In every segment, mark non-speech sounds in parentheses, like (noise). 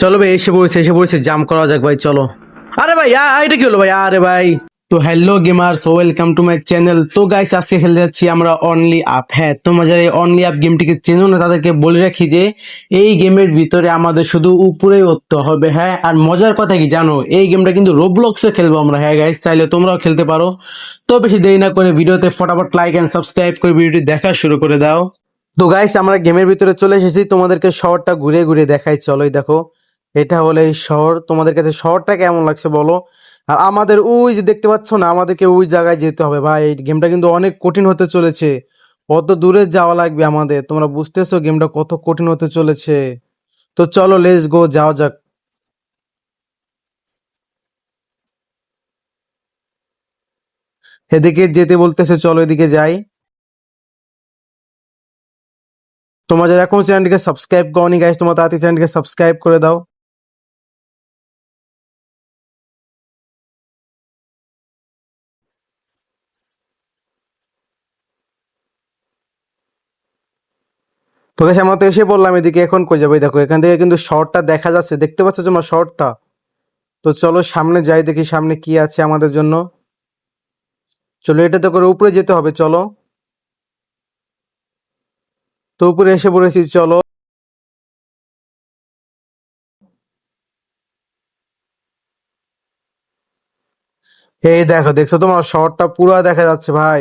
চলো ভাই, এসে পড়েছে এসে পড়েছে জাম করা যাক ভাই, চলো। আরে ভাই এটা কি হলো ভাই? আরে ভাই। তো hello gamers welcome to my channel তো গাইস আজকে খেলতে যাচ্ছি আমরা অনলি আপ হ্যাঁ তোমরা যারা এই অনলি আপ গেমটিকে চেনো না, তাদেরকে বলে রাখি যে, এই গেমের ভিতরে আমাদের শুধু উপরেই উঠতে হবে হ্যাঁ? আর মজার কথা কি জানো? এই গেমটা কিন্তু রোবলক্সে খেলব আমরা হ্যাঁ গাইস চাইলে তোমরাও খেলতে পারো। তো বেশি দেরি না করে ভিডিওতে ফটাফট লাইক এন্ড সাবস্ক্রাইব করে ভিডিওটি দেখা শুরু করে দাও। তো গাইস আমরা গেমের ভিতরে চলে এসেছি। তোমাদেরকে শহরটা ঘুরে ঘুরে দেখাই। চলোই দেখো। এটা হলো এই শহর। তোমাদের কাছে শহরটা কেমন লাগছে বলো? আর আমাদের ওই যে দেখতে পাচ্ছ না, আমাদেরকে ওই জায়গায় যেতে হবে। ভাই, এই গেমটা কিন্তু অনেক কঠিন হতে চলেছে। কত দূরে যাওয়া লাগবে আমাদের? তোমরা বুঝতেছো গেমটা কত কঠিন হতে চলেছে। তো চলো লেস গো যাওয়া যাক। এদিকে যেতে বলতেছে, চলো এদিকে যাই। তোমরা যারা এখন চ্যানেলটিকে সাবস্ক্রাইব করনি গাইস তোমরা তাড়াতাড়ি চ্যানেলটিকে সাবস্ক্রাইব করে দাও। তো গেছে আমরা তো এসে বললাম এদিকে এখন কই যাব? দেখো, এখান থেকে কিন্তু শহরটা দেখা যাচ্ছে। দেখতে পাচ্ছ তোমার শহরটা? তো চলো সামনে যাই, দেখি সামনে কি আছে আমাদের জন্য। চলো, এটা তো করে উপরে যেতে হবে, চলো। তো উপরে এসে পড়েছি, চলো। এই দেখো, দেখছ তোমার শহরটা পুরো দেখা যাচ্ছে, ভাই।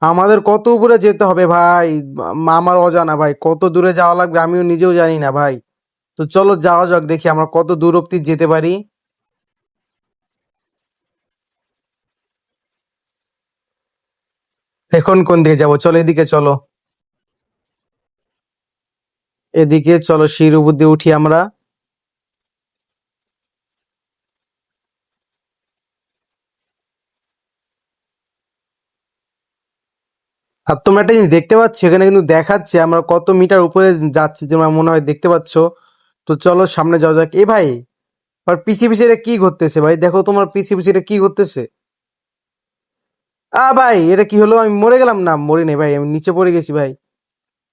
আমাদের কত উপরে যেতে হবে ভাই? আম- আমার অজানা ভাই, কত দূরে যাওয়া লাগবে আমিও নিজেও জানি না ভাই। তো চলো যাওয়া যাক, দেখি আমরা কত দূর অব্দি যেতে পারি। এখন কোন দিকে যাব? চলো এদিকে চলো। এদিকে চলো সিঁড়ি উপর দিয়ে উঠি আমরা। আর তোমরা একটা জিনিস দেখতে পাচ্ছ, এখানে কিন্তু দেখাচ্ছে আমরা কত মিটার উপরে যাচ্ছি, তোমরা মনে হয় দেখতে পাচ্ছ। তো চলো সামনে যাওয়া যাক। এ ভাই, আর পিছিয়ে পিছিয়ে এটা কি ঘটতেছে ভাই? দেখো তোমার পিছিয়ে পিছিয়ে এটা কি ঘটতেছে? আ ভাই, এটা কি হলো? আমি মরে গেলাম না? মরি নাই ভাই, আমি নিচে পড়ে গেছি ভাই।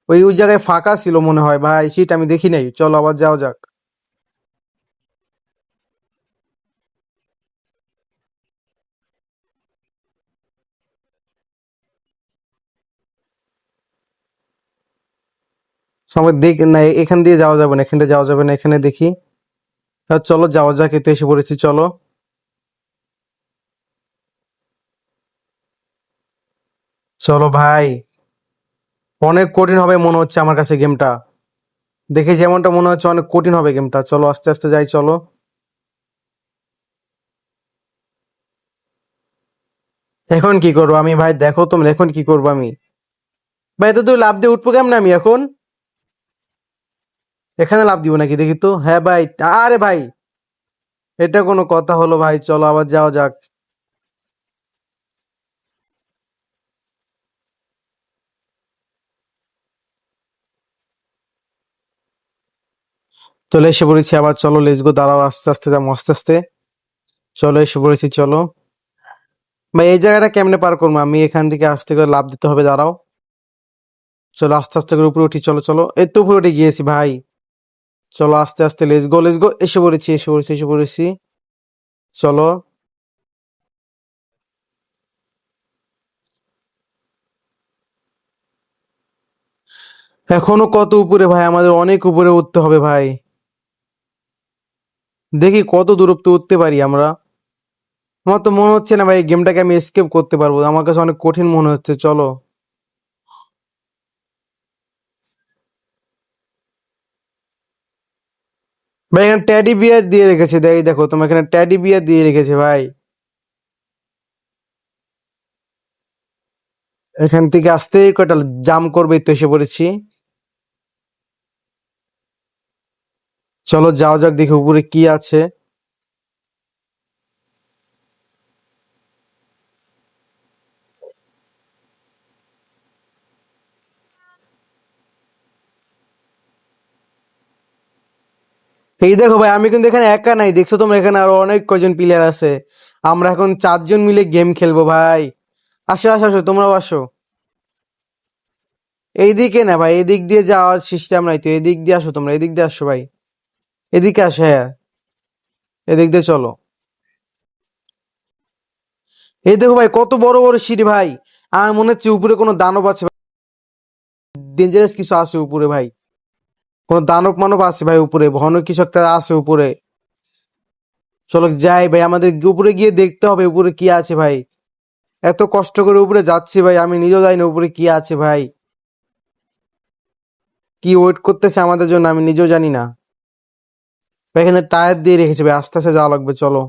ওই ওই জায়গায় ফাঁকা ছিল মনে হয় ভাই, সিট আমি দেখি নাই। চলো আবার যাওয়া যাক। সবাই দেখ, না, এখান দিয়ে যাওয়া যাবে না, এখান দিয়ে যাওয়া যাবে না, এখানে দেখি। চলো, যাওয়া যাক, এতে এসে পড়েছি, চলো। চলো ভাই। অনেক কঠিন হবে মনে হচ্ছে আমার কাছে গেমটা। দেখে যেমনটা মনে হচ্ছে অনেক কঠিন হবে গেমটা। চলো, আস্তে আস্তে যাই, চলো। এখন কি করব আমি ভাই? দেখো তোমরা এখন কি করব আমি? ভাই তো তুই লাভ দিয়ে উঠবো কেমন আমি এখন? এখানে লাভ দিব নাকি? দেখি তো। হ্যাঁ ভাই, আরে ভাই, এটা কোনো কথা হলো ভাই, চলো আবার যাওয়া যাক। চলে এসে পড়েছি আবার, চলো লেসগো দাঁড়াও, আস্তে আস্তে, যাব, আস্তে আস্তে। চলো এসে পড়েছি, চলো। ভাই, এই জায়গাটা কেমনে পার করব? আমি এখান থেকে আসতে করে লাভ দিতে হবে, দাঁড়াও। চলো, আস্তে আস্তে করে উপরে উঠি, চলো চলো। এই তো উপরে উঠে গিয়েছি ভাই। চলো আস্তে আস্তে লেস গো লেস গো এসে পড়েছি এসে পড়েছি এসে পড়েছি। চলো। এখনও কত উপরে ভাই? আমাদের অনেক উপরে উঠতে হবে ভাই। দেখি কত দূরত্ব উঠতে পারি আমরা। আমার তো মনে হচ্ছে না ভাই গেমটাকে আমি এসকেপ করতে পারব। আমার কাছে অনেক কঠিন মনে হচ্ছে, চলো। ভাই, এখানে ট্যাডি বিয়ার দিয়ে রেখেছে। দেখি দেখো তোমার এখানে ট্যাডি বিয়ার দিয়ে রেখেছে ভাই। এখান থেকে আসতে কয়টা জাম করবে তো এসে পড়েছি। চলো, যাওয়া যাক, দেখি উপরে কি আছে। এই দেখো ভাই, আমি কিন্তু এখানে একা নাই। দেখছ তোমরা এখানে আরও অনেক কয়জন প্লেয়ার আছে। আমরা এখন চারজন মিলে গেম খেলব ভাই। আসো আসো আসো, তোমরাও আসো। এইদিকে না ভাই এদিক দিয়ে যাওয়ার সিস্টেম নাই তো। এদিক দিয়ে আসো তোমরা এদিক দিয়ে আসো ভাই। এদিকে আসে হ্যাঁ। এদিক দিয়ে চলো। এই দেখো ভাই, কত বড় বড় সিঁড়ি ভাই। আমার মনে হচ্ছে উপরে কোনো দানব আছে ডেঞ্জারাস কিছু আছে উপরে ভাই। কোনো দানব মানব আছে ভাই উপরে? ভয়ানক কিছু একটা আছে উপরে। চলো যাই ভাই আমাদের উপরে গিয়ে দেখতে হবে উপরে কি আছে ভাই। এত কষ্ট করে উপরে যাচ্ছি ভাই আমি নিজেও জানি না উপরে কি আছে ভাই। কি ওয়েট করতেছে আমাদের জন্য আমি নিজেও জানি না। ভাই, এখানে টায়ার দিয়ে রেখেছে ভাই আস্তে আস্তে যাওয়া লাগবে চলো।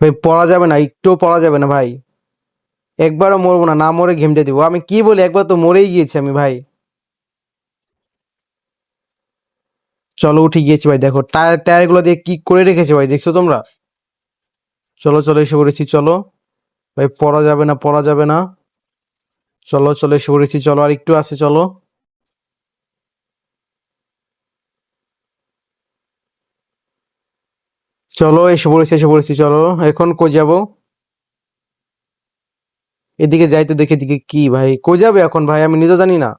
ভাই পড়া যাবে না একটুও পড়া যাবে না ভাই। একবারও মরবো না না মরে ঘেমটে দিব। আমি কি বলি, একবার তো মরেই গিয়েছি আমি ভাই। চলো উঠে গিয়েছি ভাই, দেখো, টায়ার টায়ারগুলো দিয়ে কি করে রেখেছে ভাই, দেখছ তোমরা? চলো চলো, এসে পড়েছি, চলো। ভাই, পড়া যাবে না, পড়া যাবে না। চলো চলো, এসে পড়েছি, চলো, আর একটু আছে, চলো। চলো, এসে পড়েছি এসে পড়েছি, চলো। এখন কই যাব? এদিকে যাই তো দেখে এদিকে কি, ভাই। কই যাবে এখন, ভাই? আমি নিজেও জানি না।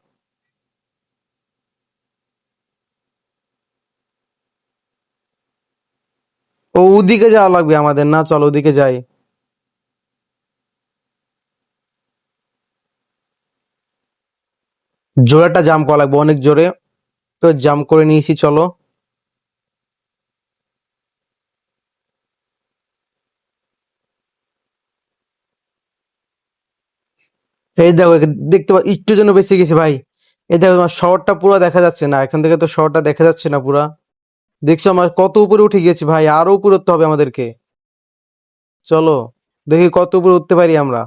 ও, ওদিকে যাওয়া লাগবে আমাদের। না, চলো ওদিকে যাই। জোরে একটা জাম করা লাগবে, অনেক জোরে। তো জাম করে নিয়েছি, চলো। এই দেখো দেখতে পা একটু জন্য বেঁচে গেছে ভাই। এই দেখো আমার শহরটা পুরো দেখা যাচ্ছে না। এখান থেকে তো শহরটা দেখা যাচ্ছে না পুরা। দেখছ আমার কত উপরে উঠে গেছি ভাই, আরও উপরে উঠতে হবে আমাদেরকে। চলো, দেখি কত উপরে উঠতে পারি আমরা।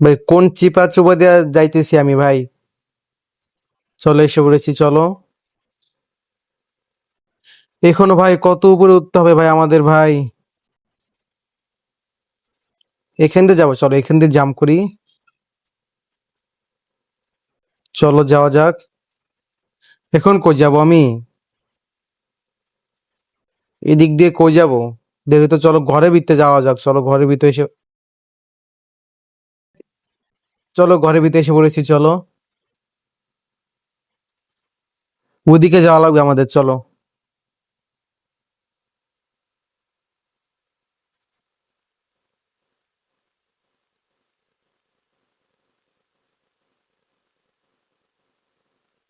ভাই, কোন চিপা চুপা দিয়ে যাইতেছি আমি ভাই। চলো এসে পড়েছি, চলো। এখনও ভাই কত উপরে উঠতে হবে ভাই আমাদের ভাই? এখান দিয়ে যাব, চলো এখান দিয়ে জাম্প করি। চলো যাওয়া যাক। এখন কই যাব আমি? এদিক দিয়ে কই যাব? দেখি তো চলো ঘরে ভিতরে যাওয়া যাক, চলো ঘরের ভিতরে এসে চলো ঘরের ভিতরে এসে পড়েছি, চলো। ওদিকে যাওয়া লাগবে আমাদের, চলো।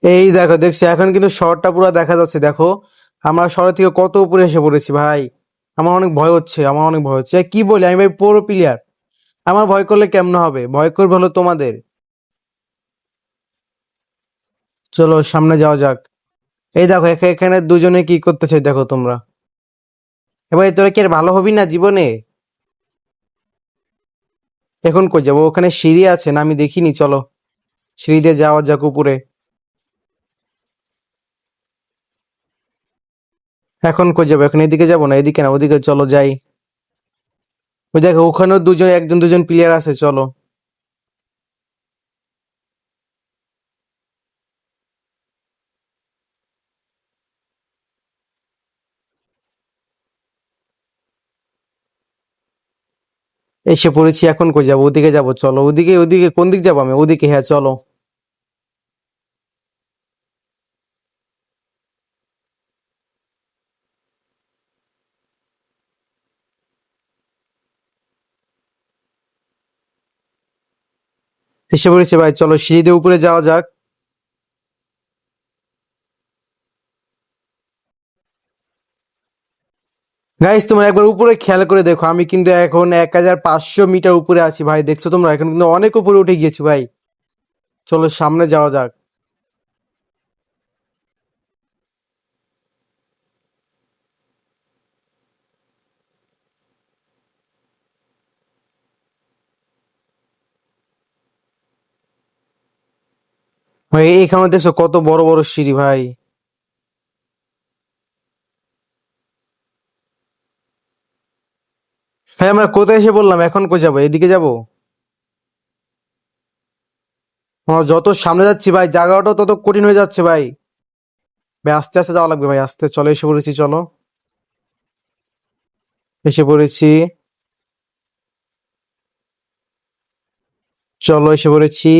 এই দেখো, দেখছি, এখন কিন্তু শহরটা পুরো দেখা যাচ্ছে, দেখো। আমরা শহর থেকে কত উপরে এসে পড়েছি, ভাই। আমার অনেক ভয় হচ্ছে, আমার অনেক ভয় হচ্ছে। কি বলি, আমি ভাই পুরো প্লেয়ার আমার ভয় করলে কেমন হবে? ভয় করবে হলো তোমাদের। চলো, সামনে যাওয়া যাক। এই দেখো এখা- এখানে দুজনে কি করতেছে, দেখো তোমরা। এবার তোরা কি আর ভালো হবি না জীবনে? এখন কই যাব? ওখানে সিঁড়ি আছে, না আমি দেখিনি, চলো। সিঁড়ি দিয়ে যাওয়া যাক উপরে। এখন কই যাব? এখন এদিকে যাব না? এদিকে না, ওদিকে চলো যাই। ওই দেখো, ওখানেও দুজন, একজন দুজন প্লেয়ার আছে, চলো। এসে পড়েছি, এখন কই যাব? ওদিকে যাব, চলো। ওদিকে ওদিকে কোন দিক যাব আমি? ওদিকে হ্যাঁ চলো। এসে পড়েছি ভাই, চলো সিঁড়ি দিয়ে উপরে যাওয়া যাক। গাইস তোমরা একবার উপরে খেয়াল করে দেখো, আমি কিন্তু এখন এক হাজার পাঁচশো মিটার উপরে আছি ভাই, দেখছ তোমরা? এখন কিন্তু অনেক উপরে উঠে গিয়েছি ভাই। চলো, সামনে যাওয়া যাক। ভাই, এখানে দেখছ কত বড় বড় সিঁড়ি ভাই। ভাই, আমরা কোথায় এসে বললাম এখন কই যাব? এদিকে যাব? যত সামনে যাচ্ছি ভাই, জায়গাটাও তত কঠিন হয়ে যাচ্ছে ভাই। ভাই, আস্তে আস্তে যাওয়া লাগবে ভাই, আস্তে। চলো, এসে পড়েছি, চলো। এসে পড়েছি। চলো, এসে পড়েছি।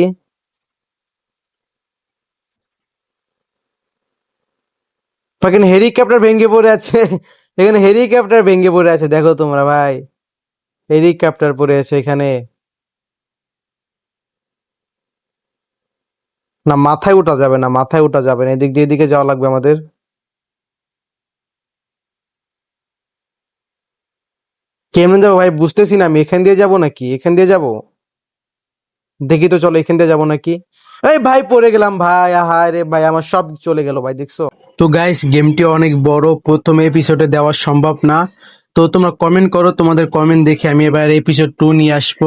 হেলিকপ্টার ভেঙে পড়ে আছে। (laughs) এখানে হেলিকপ্টার ভেঙে পড়ে আছে, দেখো তোমরা ভাই। হেলিকপ্টার পড়ে আছে এখানে। না, মাথায় উঠা যাবে না, মাথায় উঠা যাবে না। এদিক দিয়ে এদিকে যাওয়া লাগবে আমাদের। কেমন যাব ভাই? বুঝতেছি না, আমি এখান দিয়ে যাব নাকি? এখান দিয়ে যাব? দেখি তো, চলো এখান দিয়ে যাব নাকি? এই ভাই, পড়ে গেলাম ভাই। হায় রে ভাই, আমার সব চলে গেল ভাই, দেখছ? তো গাইস গেমটি অনেক বড়। প্রথম এপিসোডে দেওয়া সম্ভব না। তো তোমরা কমেন্ট করো, তোমাদের কমেন্ট দেখে আমি এবার এপিসোড টু নিয়ে আসব।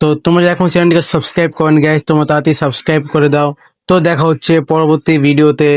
তো তোমরা এখন চ্যানেলটিকে সাবস্ক্রাইব করেন গ্যাস তোমরা তাড়াতাড়ি সাবস্ক্রাইব করে দাও। তো দেখা হচ্ছে পরবর্তী ভিডিওতে